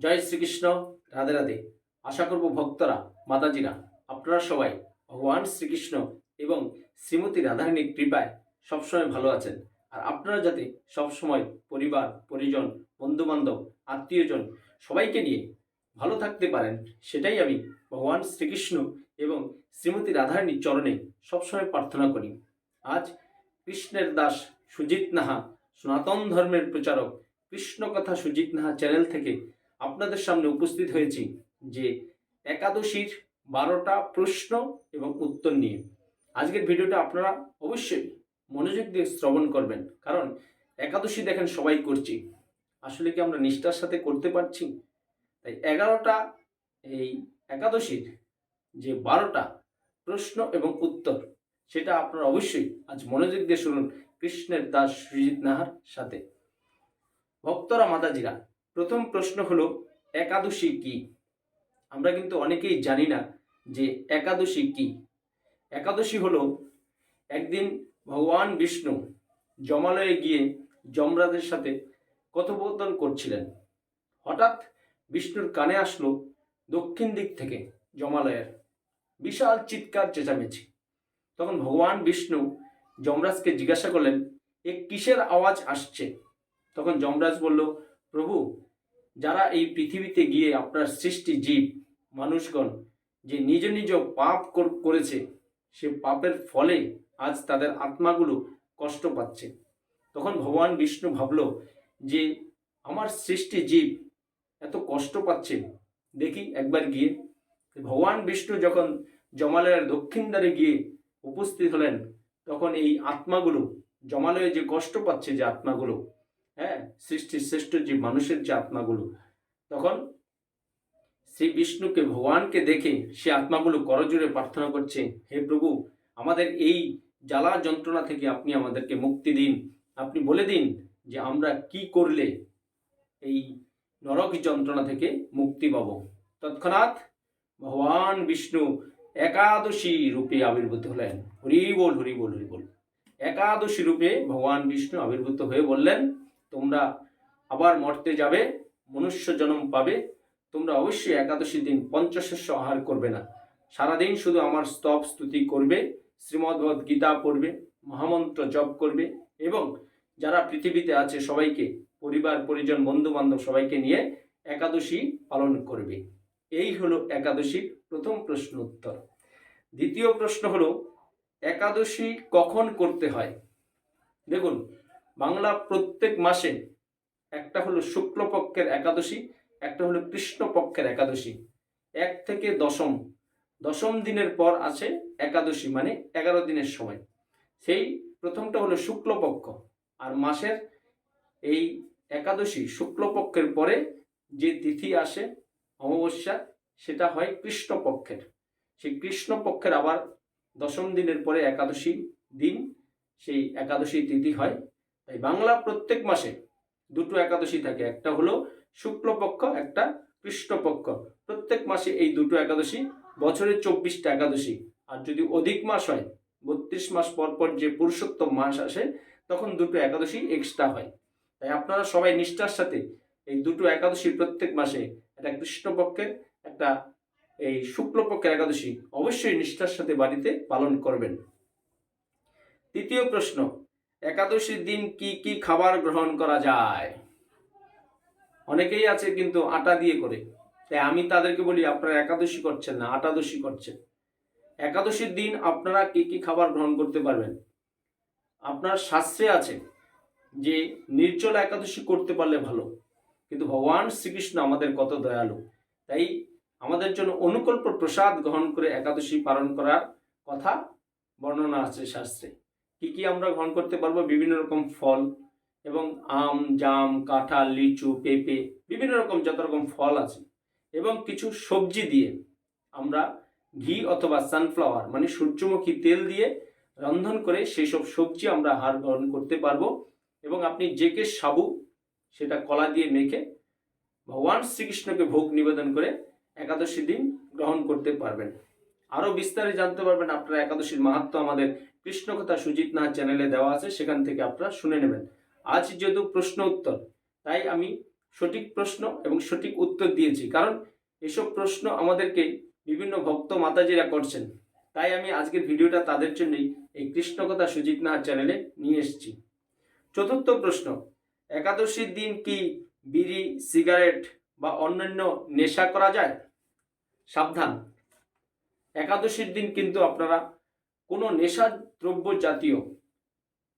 জয় শ্রীকৃষ্ণ, রাধে রাধে। আশা করব ভক্তরা, মাতাজিরা, আপনারা সবাই ভগবান শ্রীকৃষ্ণ এবং শ্রীমতী রাধারানীর কৃপায় সবসময় ভালো আছেন। আর আপনারা যাতে সবসময় পরিবার, পরিজন, বন্ধুবান্ধব, আত্মীয়জন সবাইকে নিয়ে ভালো থাকতে পারেন, সেটাই আমি ভগবান শ্রীকৃষ্ণ এবং শ্রীমতী রাধারানীর চরণে সবসময় প্রার্থনা করি। আজ কৃষ্ণের দাস সুজিত নাহা, সনাতন ধর্মের প্রচারক কৃষ্ণ কথা সুজিত নাহা চ্যানেল থেকে আপনাদের সামনে উপস্থিত হয়েছি যে একাদশীর বারোটা প্রশ্ন এবং উত্তর নিয়ে। আজকের ভিডিওটা আপনারা অবশ্যই মনোযোগ দিয়ে শ্রবণ করবেন, কারণ একাদশী দেখেন সবাই করছি। আসলে কি আমরা নিষ্ঠার সাথে করতে পারছি? তাই এগারোটা, এই একাদশীর যে বারোটা প্রশ্ন এবং উত্তর, সেটা আপনারা অবশ্যই আজ মনোযোগ দিয়ে শুনুন কৃষ্ণের দাস সুজিত নাহার সাথে। ভক্তরা মাতাজিরা প্রথম প্রশ্ন হলো, একাদশী কি? আমরা কিন্তু অনেকেই জানি না যে একাদশী কি। একাদশী হলো, একদিন ভগবান বিষ্ণু জমালয়ে গিয়ে যমরাজের সাথে কথোপকথন করছিলেন। হঠাৎ বিষ্ণুর কানে আসলো দক্ষিণ দিক থেকে জমালয়ের বিশাল চিৎকার চেঁচামেচি। তখন ভগবান বিষ্ণু যমরাজকে জিজ্ঞাসা করলেন, এ কিসের আওয়াজ আসছে? তখন যমরাজ বলল, প্রভু যারা এই পৃথিবীতে গিয়ে আপনার সৃষ্টি জীব, মানুষগণ, যে নিজ নিজ পাপ করেছে, সে পাপের ফলে আজ তাদের আত্মাগুলো কষ্ট পাচ্ছে। তখন ভগবান বিষ্ণু ভাবল যে, আমার সৃষ্টি জীব এত কষ্ট পাচ্ছে? দেখি একবার গিয়ে। ভগবান বিষ্ণু যখন জমালয়ের দক্ষিণ দ্বারে গিয়ে উপস্থিত হলেন, তখন এই আত্মাগুলো, জমালয়ে যে কষ্ট পাচ্ছে যে আত্মাগুলো হ্যাঁ সৃষ্টির শ্রেষ্ঠ যে মানুষের যে আত্মাগুলো। তখন শ্রী বিষ্ণুকে, ভগবানকে দেখে সে আত্মাগুলো করজোরে প্রার্থনা করছে, হে প্রভু, আমাদের এই জ্বালা যন্ত্রণা থেকে আপনি আমাদেরকে মুক্তি দিন। আপনি বলে দিন যে আমরা কি করলে এই নরক যন্ত্রণা থেকে মুক্তি পাব? তৎক্ষণাৎ ভগবান বিষ্ণু একাদশী রূপে আবির্ভূত হলেন। হরি বল হরি বল হরি বল। একাদশী রূপে ভগবান বিষ্ণু আবির্ভূত হয়ে বললেন তোমরা আবার মর্তে যাবে, মনুষ্য জন্ম পাবে। তোমরা অবশ্যই একাদশী দিন পঞ্চশস্য আহার করবে না। সারাদিন শুধু আমার স্তব স্তুতি করবে, শ্রীমদ্ভগবত গীতা পড়বে, মহামন্ত্র জপ করবে এবং যারা পৃথিবীতে আছে সবাইকে, পরিবার, পরিজন বন্ধু বান্ধব সবাইকে নিয়ে একাদশী পালন করবে। এই হলো একাদশীর প্রথম প্রশ্ন উত্তর। দ্বিতীয় প্রশ্ন হলো, একাদশী কখন করতে হয়? দেখুন বাংলা প্রত্যেক মাসে একটা হলো শুক্লপক্ষের একাদশী, একটা হলো কৃষ্ণপক্ষের একাদশী। এক থেকে দশম দশম দিনের পর আছে একাদশী মানে এগারো দিনের সময়। সেই প্রথমটা হলো শুক্লপক্ষ। আর মাসের এই একাদশী শুক্লপক্ষের পরে যে তিথি আসে অমাবস্যা, সেটা হয় কৃষ্ণপক্ষের। সেই কৃষ্ণপক্ষের আবার দশম দিনের পরে একাদশী দিন, সেই একাদশী তিথি হয় তাই বাংলা প্রত্যেক মাসে দুটো একাদশী থাকে। একটা হলো শুক্লপক্ষ, একটা কৃষ্ণপক্ষ প্রত্যেক মাসে এই দুটো একাদশী বছরে চব্বিশটা একাদশী। আর যদি অধিক মাস হয়, বত্রিশ মাস পর পর যে পুরুষোত্তম মাস আসে, তখন দুটো একাদশী এক্সট্রা হয়। তাই আপনারা সবাই নিষ্ঠার সাথে এই দুটো একাদশী প্রত্যেক মাসে একটা কৃষ্ণপক্ষের একটা এই শুক্লপক্ষের একাদশী অবশ্যই নিষ্ঠার সাথে বাড়িতে পালন করবেন। তৃতীয় প্রশ্ন একাদশীর দিন কি কি খাবার গ্রহণ করা যায়? অনেকেই আছে কিন্তু আটা দিয়ে করে। তাই আমি তাদেরকে বলি, আপনারা একাদশী করছেন না, আটাদশী করছেন। একাদশীর দিন আপনারা কি কি খাবার গ্রহণ করতে পারবেন? আপনার শাস্ত্রে আছে যে, নির্জল একাদশী করতে পারলে ভালো। কিন্তু ভগবান শ্রীকৃষ্ণ আমাদের কত দয়ালু। তাই আমাদের জন্য অনুকল্প প্রসাদ গ্রহণ করে একাদশী পালন করার কথা বর্ণনা আছে শাস্ত্রে। কি কি আমরা গ্রহণ করতে পারব? বিভিন্ন রকম ফল এবং আম, জাম, কাঁঠাল, লিচু, পেঁপে, বিভিন্ন রকম যত রকম ফল আছে এবং কিছু সবজি দিয়ে আমরা ঘি অথবা সানফ্লাওয়ার মানে সূর্যমুখী তেল দিয়ে রন্ধন করে সেই সব সবজি আমরা আহার গ্রহণ করতে পারব এবং আপনি যে কে সাবু সেটা কলা দিয়ে মেখে ভগবান শ্রীকৃষ্ণকে ভোগ নিবেদন করে একাদশী দিন গ্রহণ করতে পারবেন। আরও বিস্তারে জানতে পারবেন, আপনারা একাদশীর মাহাত্ম আমাদের কৃষ্ণকথা সুজিত নাথ চ্যানেলে দেওয়া আছে, সেখান থেকে আপনারা শুনে নেবেন। আজ যেহেতু প্রশ্ন উত্তর, তাই আমি সঠিক প্রশ্ন এবং সঠিক উত্তর দিয়েছি। কারণ এসব প্রশ্ন আমাদেরকে বিভিন্ন ভক্ত মাতাজিরা করছেন। তাই আমি আজকের ভিডিওটা তাদের জন্যই এই কৃষ্ণকথা সুজিত নাহার চ্যানেলে নিয়ে এসেছি। চতুর্থ প্রশ্ন একাদশীর দিন কি বিড়ি, সিগারেট বা অন্যান্য নেশা করা যায়? সাবধান। একাদশীর দিন কিন্তু আপনারা কোনো নেশা দ্রব্য জাতীয়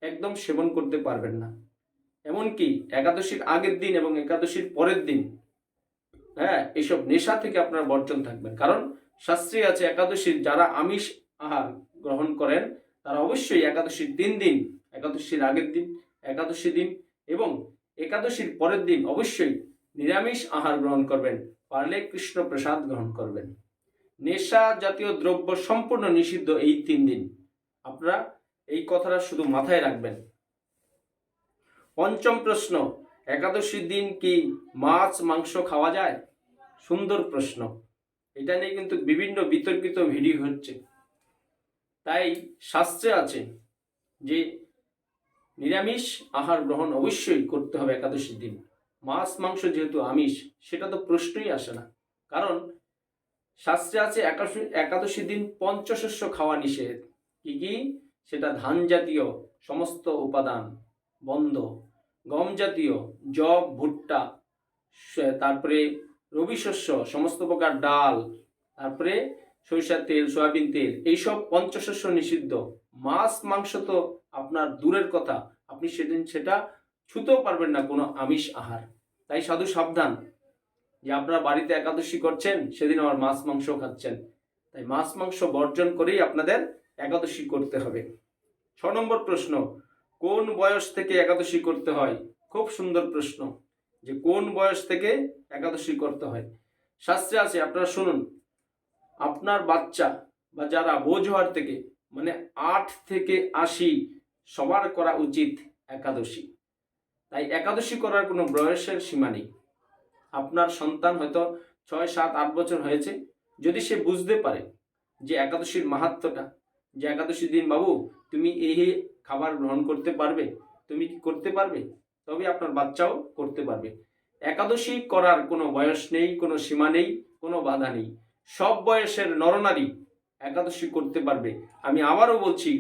একদম সেবন করতে পারবেন না। এমনকি একাদশীর আগের দিন এবং একাদশীর পরের দিন হ্যাঁ এইসব নেশা থেকে আপনার বর্জন থাকবেন। কারণ শাস্ত্রে আছে, একাদশীর যারা আমিষ আহার গ্রহণ করেন, তারা অবশ্যই একাদশীর তিন দিন, একাদশীর আগের দিন, একাদশী দিন এবং একাদশীর পরের দিন অবশ্যই নিরামিষ আহার গ্রহণ করবেন, পারলে কৃষ্ণ প্রসাদ গ্রহণ করবেন। নেশা জাতীয় দ্রব্য সম্পূর্ণ নিষিদ্ধ এই তিন দিন। আপনারা এই কথাটা শুধু মাথায় রাখবেন। পঞ্চম প্রশ্ন একাদশীর দিন কি মাছ, মাংস খাওয়া যায়? সুন্দর প্রশ্ন। এটা নিয়ে কিন্তু বিভিন্ন বিতর্কিত ভিডিও হচ্ছে। তাই শাস্ত্রে আছে যে, নিরামিষ আহার গ্রহণ অবশ্যই করতে হবে একাদশীর দিন। মাছ, মাংস যেহেতু আমিষ, সেটা তো প্রশ্নই আসে না। কারণ শাস্ত্রে আছে একাদশী দিন পঞ্চশস্য খাওয়া নিষেধ। কি কি? সেটা ধান জাতীয় সমস্ত উপাদান বন্ধ। গম জাতীয় জব, ভুট্টা তারপরে রবি শস্য, সমস্ত প্রকার ডাল, তারপরে সরিষার তেল, সয়াবিন তেল, এইসব পঞ্চশস্য নিষিদ্ধ। মাছ, মাংস তো আপনার দূরের কথা। আপনি সেদিন সেটা ছুতেও পারবেন না কোনো আমিষ আহার। তাই সাধু সাবধান। যে আপনারা বাড়িতে একাদশী করছেন, সেদিন আবার মাছ, মাংস খাচ্ছেন। তাই মাছ, মাংস বর্জন করেই আপনাদের একাদশী করতে হবে। ছ নম্বর প্রশ্ন, কোন বয়স থেকে একাদশী করতে হয়? খুব সুন্দর প্রশ্ন, যে কোন বয়স থেকে একাদশী করতে হয়? শাস্ত্রে আছে, আপনারা শুনুন, আপনার বাচ্চা বা যারা বোঝ হওয়ার থেকে মানে আট থেকে আশি সবার করা উচিত একাদশী। তাই একাদশী করার কোনো বয়সের সীমা নেই। আপনার সন্তান হয়তো ছয়, সাত, আট বছর হয়েছে, যদি সে বুঝতে পারে যে একাদশীর মাহাত্মটা, যে একাদশী দিন, বাবু, তুমি এই খাবার গ্রহণ করতে পারবে? তুমি কি করতে পারবে? তবে আপনার বাচ্চাও করতে পারবে। একাদশী করার কোনো বয়স নেই, কোনো সীমা নেই, কোনো বাধা নেই। সব বয়সের নরনারী একাদশী করতে পারবে। আমি আবারও বলছি,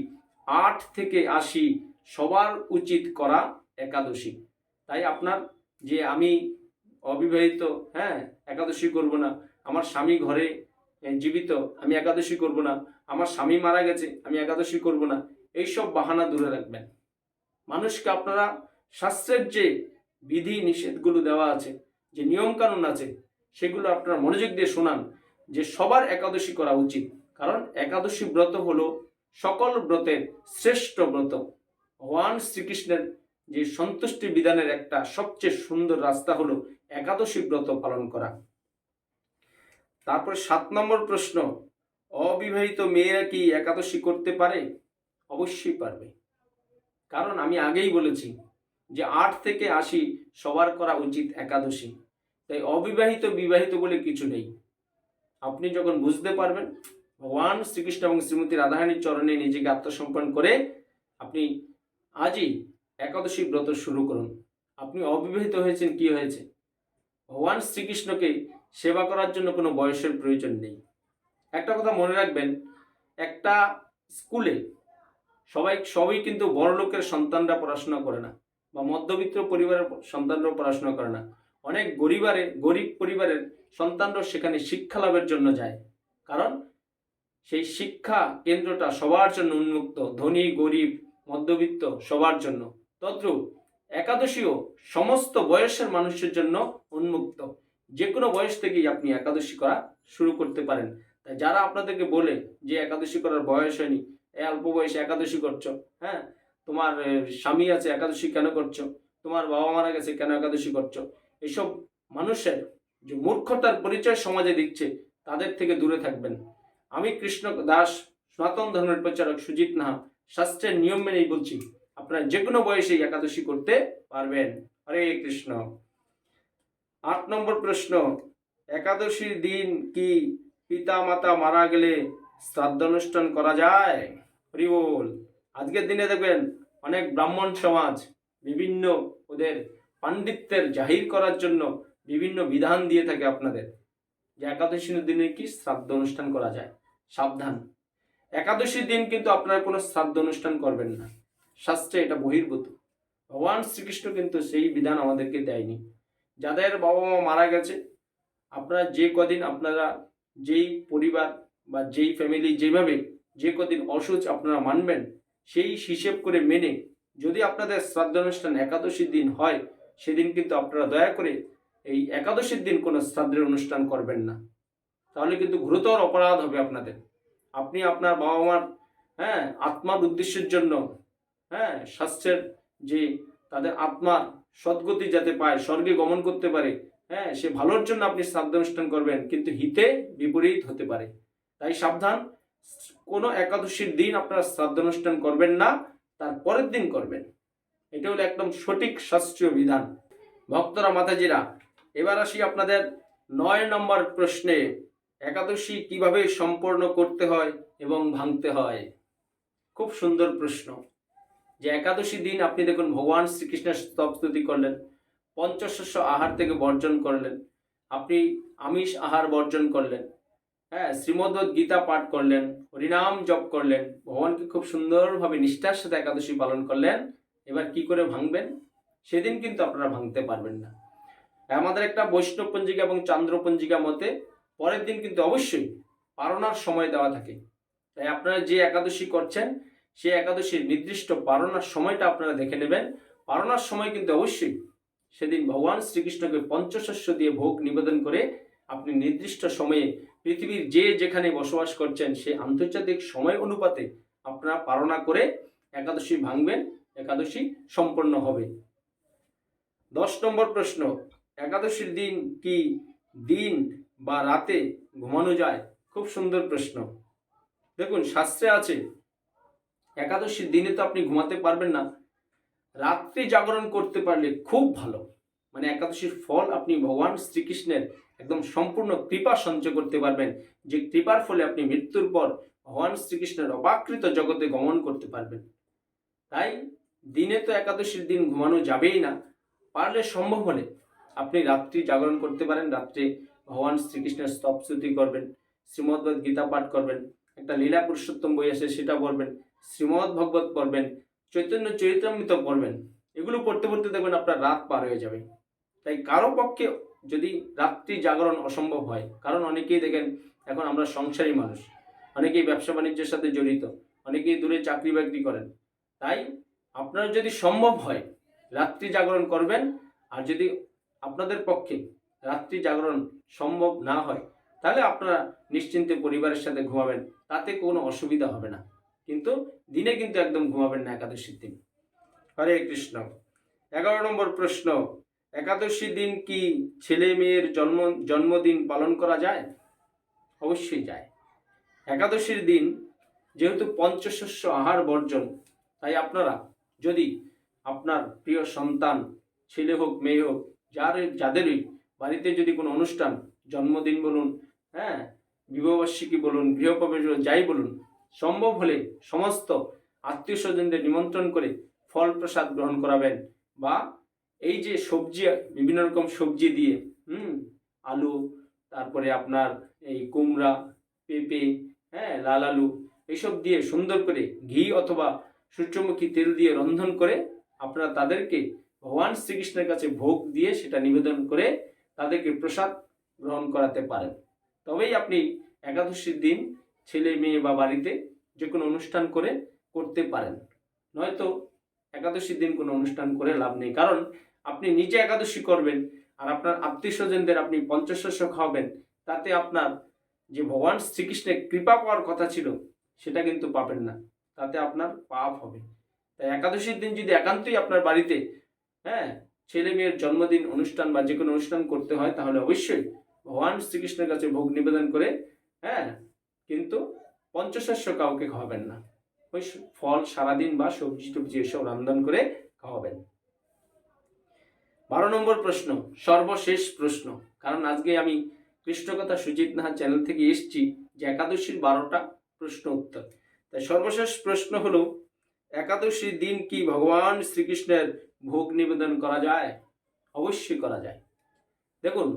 আট থেকে আশি সবার উচিত করা একাদশী। তাই আপনার যে আমি অবিবাহিত হ্যাঁ একাদশী করব না। আমার স্বামী ঘরে জীবিত, আমি একাদশী করব না। আমার স্বামী মারা গেছে, আমি একাদশী করব না। এইসব বাহানা দূরে রাখবেন। মানুষকে আপনারা শাস্ত্রের যে বিধি নিষেধগুলো দেওয়া আছে, যে নিয়মকানুন আছে, সেগুলো আপনারা মনোযোগ দিয়ে শোনান, যে সবার একাদশী করা উচিত। কারণ একাদশী ব্রত হলো সকল ব্রতের শ্রেষ্ঠ ব্রত। ভগবান শ্রীকৃষ্ণের যে সন্তুষ্টি বিধানের একটা সবচেয়ে সুন্দর রাস্তা হলো একাদশী ব্রত পালন করা। তারপর সাত নম্বর প্রশ্ন, অবিবাহিত মেয়েরা কি একাদশী করতে পারে? অবশ্যই পারবে। কারণ আমি আগেই বলেছি যে আট থেকে আশি সবার করা উচিত একাদশী। তাই অবিবাহিত, বিবাহিত বলে কিছু নেই। আপনি যখন বুঝতে পারবেন, ভগবান শ্রীকৃষ্ণ এবং শ্রীমতী রাধারানীর চরণে নিজেকে আত্মসম্পন্ন করে আপনি আজই একাদশী ব্রত শুরু করুন। আপনি অবিবাহিত হয়েছেন, কি হয়েছে? ভগবান শ্রীকৃষ্ণকে সেবা করার জন্য কোনো বয়সের প্রয়োজন নেই। একটা কথা মনে রাখবেন, একটা স্কুলে সবাই, সবই কিন্তু বড় লোকের সন্তানরা পড়াশোনা করে না বা মধ্যবিত্ত পরিবারের সন্তানরাও পড়াশোনা করে না। অনেক গরিবারে, গরিব পরিবারের সন্তানরাও সেখানে শিক্ষা লাভের জন্য যায়। কারণ সেই শিক্ষা কেন্দ্রটা সবার জন্য উন্মুক্ত, ধনী, গরিব, মধ্যবিত্ত সবার জন্য। তদ্রূপ একাদশীও সমস্ত বয়সের মানুষের জন্য উন্মুক্ত। যে কোনো বয়স থেকেই আপনি একাদশী করা শুরু করতে পারেন। তাই যারা আপনাদেরকে বলে যে একাদশী করার বয়স হয়নি, এ, অল্প বয়সে একাদশী করছ? হ্যাঁ তোমার স্বামী আছে, একাদশী কেন করছ? তোমার বাবা মারা গেছে, কেন একাদশী করছ? এসব মানুষের যে মূর্খতার পরিচয় সমাজে দিচ্ছে, তাদের থেকে দূরে থাকবেন। আমি কৃষ্ণ দাস, সনাতন ধর্মের প্রচারক সুজিত নাহা, শাস্ত্রের নিয়ম মেনেই বলছি আপনারা যে কোনো বয়সে একাদশী করতে পারবেন। হরে কৃষ্ণ। আট নম্বর প্রশ্ন, একাদশীর দিন কি পিতা মাতা মারা গেলে শ্রাদ্ধ অনুষ্ঠান করা যায়? হরি বল। আজকের দিনে দেখবেন অনেক ব্রাহ্মণ সমাজ বিভিন্ন ওদের পাণ্ডিত্যের জাহির করার জন্য বিভিন্ন বিধান দিয়ে থাকে আপনাদের যে একাদশীর দিনে কি শ্রাদ্ধ অনুষ্ঠান করা যায়। সাবধান। একাদশীর দিন কিন্তু আপনারা কোনো শ্রাদ্ধ অনুষ্ঠান করবেন না। শাস্ত্রে এটা বহির্ভূত। ভগবান শ্রীকৃষ্ণ কিন্তু সেই বিধান আমাদেরকে দেয়নি। যাদের বাবা মা মারা গেছে, আপনারা যে কদিন আপনারা যেই পরিবার বা যেই ফ্যামিলি যেভাবে যে কদিন অসুচ আপনারা মানবেন, সেই হিসেব করে মেনে যদি আপনাদের শ্রাদ্ধানুষ্ঠান একাদশীর দিন হয়, সেদিন কিন্তু আপনারা দয়া করে এই একাদশীর দিন কোনো শ্রাদ্ধের অনুষ্ঠান করবেন না। তাহলে কিন্তু গুরুতর অপরাধ হবে আপনাদের। আপনি আপনার বাবা মার হ্যাঁ আত্মার উদ্দেশ্যের জন্য হ্যাঁ শাস্ত্রের যে তাদের আত্মার সদ্গতি যাতে পায়, স্বর্গে গমন করতে পারে হ্যাঁ সে ভালোর জন্য আপনি শ্রাদ্ধ অনুষ্ঠান করবেন, কিন্তু হিতে বিপরীত হতে পারে। তাই সাবধান, কোনো একাদশীর দিন আপনারা শ্রাদ্ধ অনুষ্ঠান করবেন না, তার পরের দিন করবেন। এটা হলো একদম সঠিক শাস্ত্রীয় বিধান। ভক্তরা, মাতাজিরা, এবার আসি আপনাদের নয় নম্বর প্রশ্নে, একাদশী কীভাবে সম্পন্ন করতে হয় এবং ভাঙতে হয়? খুব সুন্দর প্রশ্ন। যে একাদশী দিন আপনি দেখুন ভগবান শ্রীকৃষ্ণের স্তবস্তুতি করলেন পঞ্চশস্য আহার থেকে বর্জন করলেন, আপনি আমিষ আহার বর্জন করলেন হ্যাঁ শ্রীমদ্ভদ গীতা পাঠ করলেন, হরিনাম জপ করলেন, ভগবানকে খুব সুন্দরভাবে নিষ্ঠার সাথে একাদশী পালন করলেন, এবার কি করে ভাঙবেন? সেদিন কিন্তু আপনারা ভাঙতে পারবেন না। আমাদের একটা বৈষ্ণব পঞ্জিকা এবং চান্দ্র পঞ্জিকা মতে পরের দিন কিন্তু অবশ্যই পারণার সময় দেওয়া থাকে। তাই আপনারা যে একাদশী করছেন সেই একাদশীর নির্দিষ্ট পারণার সময়টা আপনারা দেখে নেবেন। পারণার সময় কিন্তু অবশ্যই সেদিন ভগবান শ্রীকৃষ্ণকে পঞ্চশস্য দিয়ে ভোগ নিবেদন করে আপনি নির্দিষ্ট সময়ে পৃথিবীর যে যেখানে বসবাস করছেন সে আন্তর্জাতিক সময় অনুপাতে আপনারা পারণা করে একাদশী ভাঙবেন, একাদশী সম্পন্ন হবে। দশ নম্বর প্রশ্ন, একাদশীর দিন কি দিন বা রাতে ঘুমানো যায়? খুব সুন্দর প্রশ্ন। দেখুন, শাস্ত্রে আছে একাদশীর দিনে তো আপনি ঘুমাতে পারবেন না। রাত্রি জাগরণ করতে পারলে খুব ভালো। মানে একাদশীর ফল আপনি ভগবান শ্রীকৃষ্ণের একদম সম্পূর্ণ কৃপা সঞ্চয় করতে পারবেন। যে কৃপার ফলে আপনি মৃত্যুর পর ভগবান শ্রীকৃষ্ণের অপাকৃত জগতে গমন করতে পারবেন। তাই দিনে তো একাদশীর দিন ঘুমানো যাবেই না। পারলে সম্ভব হলে আপনি রাত্রি জাগরণ করতে পারেন। রাত্রে ভগবান শ্রীকৃষ্ণের স্তবস্তুতি করবেন, শ্রীমদ্ভগবত গীতা পাঠ করবেন, একটা লীলা পুরুষোত্তম বই আছে সেটা পড়বেন। শ্রীমদ্ ভগবত পড়বেন, চৈতন্য চরিত্রামৃত পড়বেন, এগুলো পড়তে পড়তে দেখবেন আপনার রাত পার হয়ে যাবে। তাই কারও পক্ষে যদি রাত্রি জাগরণ অসম্ভব হয়, কারণ অনেকেই দেখেন এখন আমরা সংসারী মানুষ, অনেকেই ব্যবসা বাণিজ্যের সাথে জড়িত, অনেকেই দূরে চাকরি বাকরি করেন, তাই আপনার যদি সম্ভব হয় রাত্রি জাগরণ করবেন, আর যদি আপনাদের পক্ষে রাত্রি জাগরণ সম্ভব না হয়, তাহলে আপনারা নিশ্চিন্তে পরিবারের সাথে ঘুমাবেন, তাতে কোনো অসুবিধা হবে না। কিন্তু দিনে কিন্তু একদম ঘুমাবেন না একাদশীর দিন। হরে কৃষ্ণ। এগারো নম্বর প্রশ্ন, একাদশী দিন কি ছেলে মেয়ের জন্ম, জন্মদিন পালন করা যায়? অবশ্যই যায়। একাদশীর দিন যেহেতু পঞ্চশস্য আহার বর্জন, তাই আপনারা যদি আপনার প্রিয় সন্তান, ছেলে হোক, মেয়ে হোক, যার, যাদেরই বাড়িতে যদি কোনো অনুষ্ঠান, জন্মদিন বলুন হ্যাঁ বিবাহবার্ষিকী বলুন, গৃহপ্রবেশ যাই বলুন সম্ভব হলে সমস্ত আত্মীয় স্বজনদের নিমন্ত্রণ করে ফল প্রসাদ গ্রহণ করাবেন বা এই যে সবজি, বিভিন্ন রকম সবজি দিয়ে, হুম, আলু, তারপরে আপনার এই কুমড়া, পেঁপে হ্যাঁ লাল আলু এইসব দিয়ে সুন্দর করে ঘি অথবা সূর্যমুখী তেল দিয়ে রন্ধন করে আপনারা তাদেরকে ভগবান শ্রীকৃষ্ণের কাছে ভোগ দিয়ে সেটা নিবেদন করে তাদেরকে প্রসাদ গ্রহণ করাতে পারেন। তবেই আপনি একাদশীর দিন ছেলে মেয়ে বা বাড়িতে যে কোনো অনুষ্ঠান করে করতে পারেন। নয়তো একাদশীর দিন কোনো অনুষ্ঠান করে লাভ নেই। কারণ আপনি নিজে একাদশী করবেন আর আপনার আত্মীয় স্বজনদের আপনি পঞ্চশস্য খাওয়াবেন, তাতে আপনার যে ভগবান শ্রীকৃষ্ণের কৃপা পাওয়ার কথা ছিল, সেটা কিন্তু পাবেন না। তাতে আপনার পাপ হবে। তাই একাদশীর দিন যদি একান্তই আপনার বাড়িতে হ্যাঁ ছেলে মেয়ের জন্মদিন, অনুষ্ঠান বা যে কোনো অনুষ্ঠান করতে হয়, তাহলে অবশ্যই ভগবান শ্রীকৃষ্ণের কাছে ভোগ নিবেদন করে হ্যাঁ কিন্তু পঞ্চশস্য কাউকে খাওয়াবেন না। ওই ফল সারাদিন বা সবজি টবজি এসব রান্ধন করে খাওয়াবেন। বারো নম্বর প্রশ্ন, সর্বশেষ প্রশ্ন। কারণ আজকে আমি কৃষ্ণকথা সুজিত নাহা চ্যানেল থেকে এসছি যে একাদশীর বারোটা প্রশ্ন উত্তর। তাই সর্বশেষ প্রশ্ন হল, একাদশীর দিন কি ভগবান শ্রীকৃষ্ণের ভোগ নিবেদন করা যায়? অবশ্যই করা যায়। দেখুন,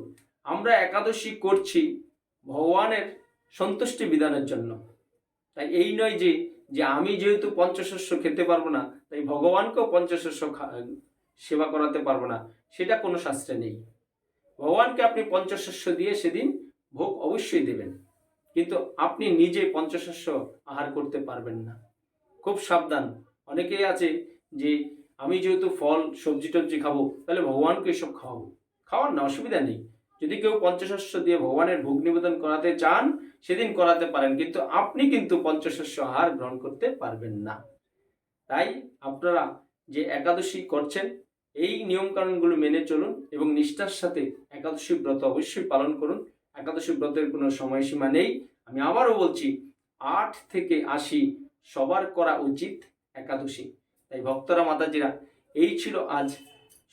আমরা একাদশী করছি, ভগবানের সন্তুষ্টি বিধানের জন্য। তাই এই নয় যে যে আমি যেহেতু পঞ্চশস্য খেতে পারব না, তাই ভগবানকেও পঞ্চশস্য সেবা করাতে পারব না, সেটা কোনো শাস্ত্রে নেই। ভগবানকে আপনি পঞ্চশস্য দিয়ে সেদিন ভোগ অবশ্যই দেবেন, কিন্তু আপনি নিজে পঞ্চশস্য আহার করতে পারবেন না। খুব সাবধান। অনেকেই আছে যে, আমি যেহেতু ফল সবজি টবজি খাব, তাহলে ভগবানকে এসব খাওয়াবো। খাওয়ার না, অসুবিধা নেই। যদি কেউ পঞ্চশস্য দিয়ে ভগবানের ভোগ নিবেদন করাতে চান, সেদিন করাতে পারেন, কিন্তু আপনি কিন্তু পঞ্চশস্য আহার গ্রহণ করতে পারবেন না। তাই আপনারা যে একাদশী করছেন, এই নিয়মকানুনগুলো মেনে চলুন এবং নিষ্ঠার সাথে একাদশী ব্রত অবশ্যই পালন করুন। একাদশী ব্রতের কোনো সময়সীমা নেই। আমি আবারও বলছি, আট থেকে আশি সবার করা উচিত একাদশী। তাই ভক্তরা, মাতাজিরা, এই ছিল আজ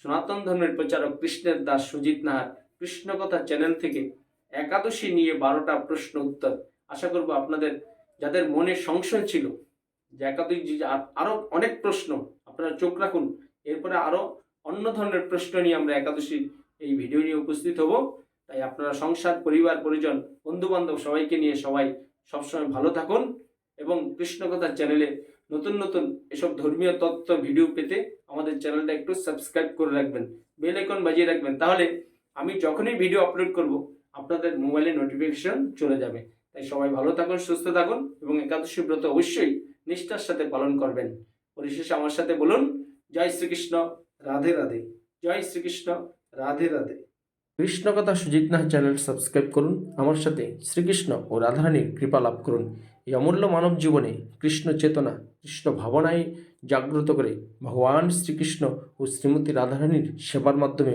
সনাতন ধর্মের প্রচারক কৃষ্ণের দাস সুজিত নাহার কৃষ্ণকথা চ্যানেল থেকে একাদশী নিয়ে বারোটা প্রশ্ন উত্তর। আশা করব আপনাদের, যাদের মনে সংশয় ছিল যে একাদশী যে আর- আরও অনেক প্রশ্ন, আপনারা চোখ রাখুন। এরপরে আরও অন্য ধরনের প্রশ্ন নিয়ে আমরা একাদশীর এই ভিডিও নিয়ে উপস্থিত হব। তাই আপনারা সংসার, পরিবার, পরিজন বন্ধু বান্ধব সবাইকে নিয়ে সবাই সবসময় ভালো থাকুন এবং কৃষ্ণকথা চ্যানেলে নতুন নতুন এসব ধর্মীয় তত্ত্ব, ভিডিও পেতে আমাদের চ্যানেলটা একটু সাবস্ক্রাইব করে রাখবেন। বেল আইকন বাজিয়ে রাখবেন। তাহলে আমি যখনই ভিডিও আপলোড করব, আপনাদের মোবাইলে নোটিফিকেশন চলে যাবে। তাই সবাই ভালো থাকুন, সুস্থ থাকুন এবং একাদশী ব্রত অবশ্যই নিষ্ঠার সাথে পালন করবেন। পরিশেষে আমার সাথে বলুন, জয় শ্রীকৃষ্ণ, রাধে রাধে। জয় শ্রীকৃষ্ণ, রাধে রাধে। কৃষ্ণকথা সুজিত নাহ চ্যানেল সাবস্ক্রাইব করুন, আমার সাথে শ্রীকৃষ্ণ ও রাধারানীর কৃপা লাভ করুন। এই অমূল্য মানব জীবনে কৃষ্ণ চেতনা, কৃষ্ণ ভাবনায় জাগ্রত করে ভগবান শ্রীকৃষ্ণ ও শ্রীমতী রাধারানীর সেবার মাধ্যমে